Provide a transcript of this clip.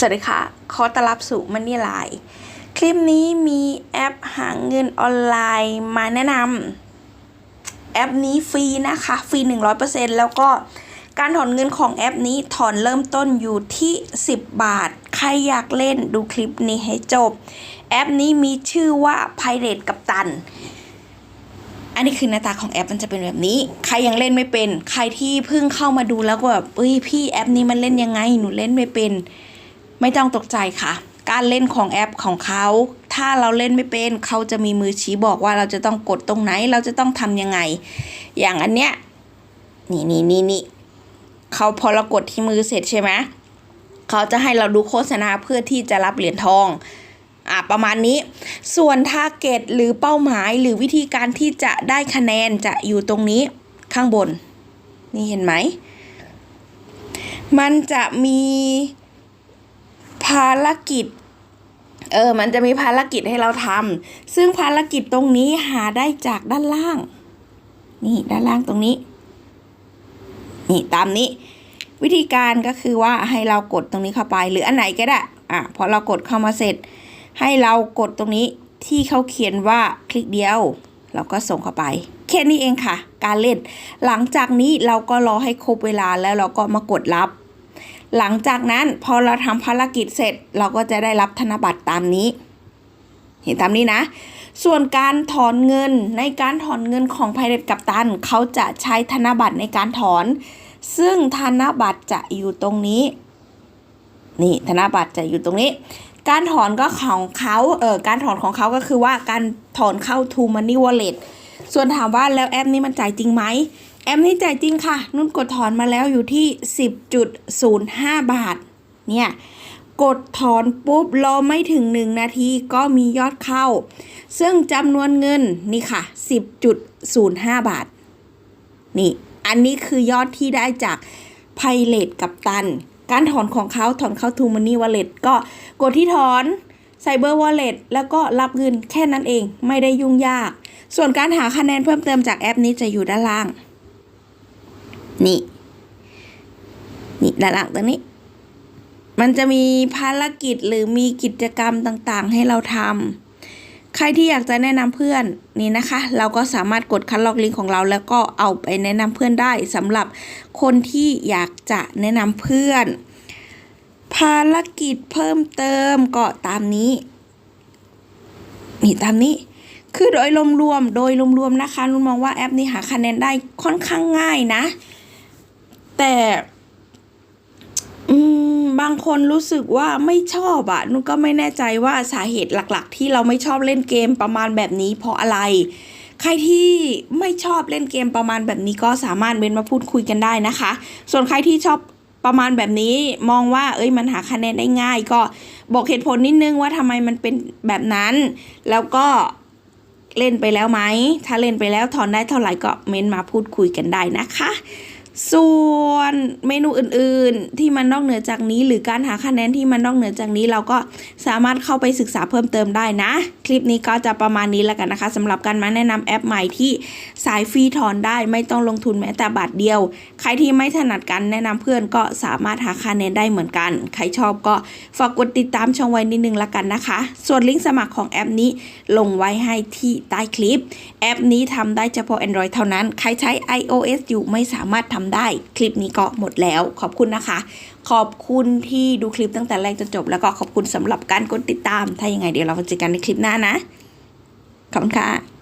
สวัสดีค่ะ ขอต้อนรับสู่มันนี่ไลน์คลิปนี้มีแอปหาเงินออนไลน์มาแนะนำแอปนี้ฟรีนะคะ ฟรี 100%แล้วก็การถอนเงินของแอปนี้ถอนเริ่มต้นอยู่ที่ 10 บาท ใครอยากเล่นดูคลิปนี้ให้จบ แอปนี้มีชื่อว่า Pirate กับตัน อันนี้คือหน้าตาของแอปมันจะเป็นแบบนี้ ใครยังเล่นไม่เป็น ใครที่เพิ่งเข้ามาดูแล้วก็แบบเอ้ยพี่แอปนี้มันเล่นยังไง หนูเล่นไม่เป็น ไม่ต้องตกใจค่ะ การเล่นของแอปของเขาถ้าเราเล่นไม่เป็นเขาจะมีมือชี้บอกว่าเราจะต้องกดตรงไหน เราจะต้องทำยังไง อย่างอันเนี้ยนี่นี่นี่นี่เขาพอเรากดที่มือเสร็จใช่ไหมเขาจะให้เราดูโฆษณาเพื่อที่จะรับเหรียญทองอะประมาณนี้ ส่วนทาร์เก็ตหรือเป้าหมายหรือวิธีการที่จะได้คะแนนจะอยู่ตรงนี้ข้างบน นี่เห็นไหม มันจะมี ภารกิจเออมันจะมีภารกิจให้เราทำซึ่งภารกิจตรงนี้หาได้จากด้านล่าง นี่ด้านล่างตรงนี้ นี่ตามนี้ วิธีการก็คือว่าให้เรากดตรงนี้เข้าไป หรืออันไหนก็ได้อะพอเรากดเข้ามาเสร็จ ให้เรากดตรงนี้ที่เขาเขียนว่าคลิกเดียว เราก็ส่งเข้าไป แค่นี้เองค่ะ การเล่น หลังจากนี้เราก็รอให้ครบเวลาแล้วเราก็มากดรับ หลังจากนั้นพอเราทำภารกิจเสร็จ เราก็จะได้รับธนบัตรตามนี้ เห็นตามนี้นะ ส่วนการถอนเงินในการถอนเงินของไพเรตกับตัน เขาจะใช้ธนบัตรในการถอน ซึ่งธนบัตรจะอยู่ตรงนี้ นี่ธนบัตรจะอยู่ตรงนี้ การถอนก็ของเขาเออการถอนของเขาก็คือว่าการถอนเข้า To Money Wallet ส่วนถามว่าแล้วแอปนี้มันจ่ายจริงไหม แอปนี้จ่ายจริงค่ะ นุ่นกดถอนมาแล้วอยู่ที่ 10.05 บาท เนี่ย กดถอนปุ๊บรอไม่ถึง 1 นาทีก็มียอดเข้า ซึ่งจำนวนเงินนี่ค่ะ 10.05 บาท นี่ อันนี้คือยอดที่ได้จากไพเลตกับตัน การถอนของเขาถอนเข้าทูมันนี่วอลเล็ตก็กดที่ถอนไซเบอร์วอลเล็ตแล้วก็รับเงินแค่นั้นเองไม่ได้ยุ่งยาก ส่วนการหาคะแนนเพิ่มเติมจากแอปนี้จะอยู่ด้านล่าง นี่นี่ด้านหล่างตรงนี้ มันจะมีภารกิจหรือมีกิจกรรมต่างๆ ให้เราทำใครที่อยากจะแนะนำเพื่อนนี่นะคะ เราก็สามารถกดคัดลอกลิงก์ของเราแล้วก็เอาไปแนะนำเพื่อนได้สำหรับคนที่อยากจะแนะนำเพื่อน ภารกิจเพิ่มเติมก็ตามนี้ นี่ตามนี้คือโดยรวมๆ โดยรวมๆ นะคะนุ่นมองว่าแอปนี้หาคะแนนได้ค่อนข้างง่ายนะ แต่บางคนรู้สึกว่าไม่ชอบอะนุ่นก็ไม่แน่ใจว่าสาเหตุหลักๆ ที่เราไม่ชอบเล่นเกมประมาณแบบนี้เพราะอะไร ใครที่ไม่ชอบเล่นเกมประมาณแบบนี้ก็สามารถเม้นมาพูดคุยกันได้นะคะ ส่วนใครที่ชอบประมาณแบบนี้มองว่า เอ้ยมันหาคะแนนได้ง่าย ก็บอกเหตุผลนิดนึงว่าทำไมมันเป็นแบบนั้น แล้วก็เล่นไปแล้วไหม ถ้าเล่นไปแล้วถอนได้เท่าไหร่ก็เม้นมาพูดคุยกันได้นะคะ ส่วนเมนูอื่นๆ ที่มันนอกเหนือจากนี้ หรือการหาคะแนนที่มันนอกเหนือจากนี้เราก็สามารถเข้าไปศึกษาเพิ่มเติมได้นะ คลิปนี้ก็จะประมาณนี้แล้วกันนะคะสำหรับการมาแนะนำแอปใหม่ที่สายฟรีถอนได้ไม่ต้องลงทุนแม้แต่บาทเดียว ใครที่ไม่ถนัดการแนะนำเพื่อนก็สามารถหาคะแนนได้เหมือนกัน ใครชอบก็ฝากกดติดตามช่องไว้นิดนึงละกันนะคะ ส่วนลิงก์สมัครของแอปนี้ลงไว้ให้ที่ใต้คลิป แอปนี้ทำได้เฉพาะ Android เท่านั้น ใครใช้ iOS อยู่ไม่สามารถทำได้คลิปนี้ก็หมดแล้ว ขอบคุณนะคะ ขอบคุณที่ดูคลิปตั้งแต่แรกจนจบ แล้วก็ขอบคุณสำหรับการกดติดตาม ถ้ายังไงเดี๋ยวเราเจอกันในคลิปหน้านะ ขอบคุณค่ะ